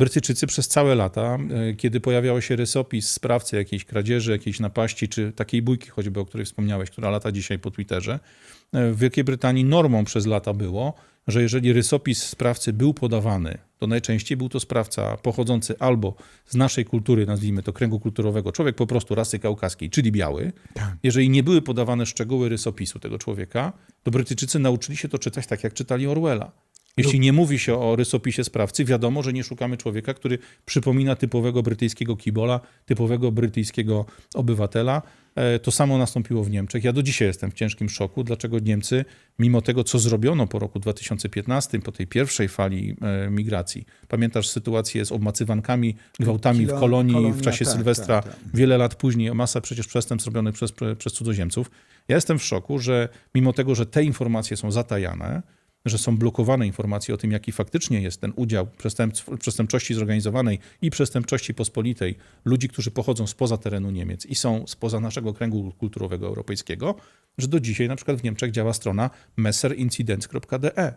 Brytyjczycy przez całe lata, e, kiedy pojawiał się rysopis sprawcy jakiejś kradzieży, jakiejś napaści, czy takiej bójki choćby, o której wspomniałeś, która lata dzisiaj po Twitterze, e, w Wielkiej Brytanii normą przez lata było, że jeżeli rysopis sprawcy był podawany, to najczęściej był to sprawca pochodzący albo z naszej kultury, nazwijmy to kręgu kulturowego, człowiek po prostu rasy kaukaskiej, czyli biały. Jeżeli nie były podawane szczegóły rysopisu tego człowieka, to Brytyjczycy nauczyli się to czytać tak, jak czytali Orwella. Jeśli nie mówi się o rysopisie sprawcy, wiadomo, że nie szukamy człowieka, który przypomina typowego brytyjskiego kibola, typowego brytyjskiego obywatela. E, To samo nastąpiło w Niemczech. Ja do dzisiaj jestem w ciężkim szoku, dlaczego Niemcy, mimo tego, co zrobiono po roku 2015, po tej pierwszej fali e, migracji, pamiętasz sytuację z obmacywankami, gwałtami w kolonii w czasie tak, Sylwestra, tak, tak. wiele lat później, masa przecież przestępstw zrobionych przez, przez cudzoziemców. Ja jestem w szoku, że mimo tego, że te informacje są zatajane, że są blokowane informacje o tym, jaki faktycznie jest ten udział przestępczości zorganizowanej i przestępczości pospolitej ludzi, którzy pochodzą spoza terenu Niemiec i są spoza naszego kręgu kulturowego europejskiego, że do dzisiaj na przykład w Niemczech działa strona messerincidents.de.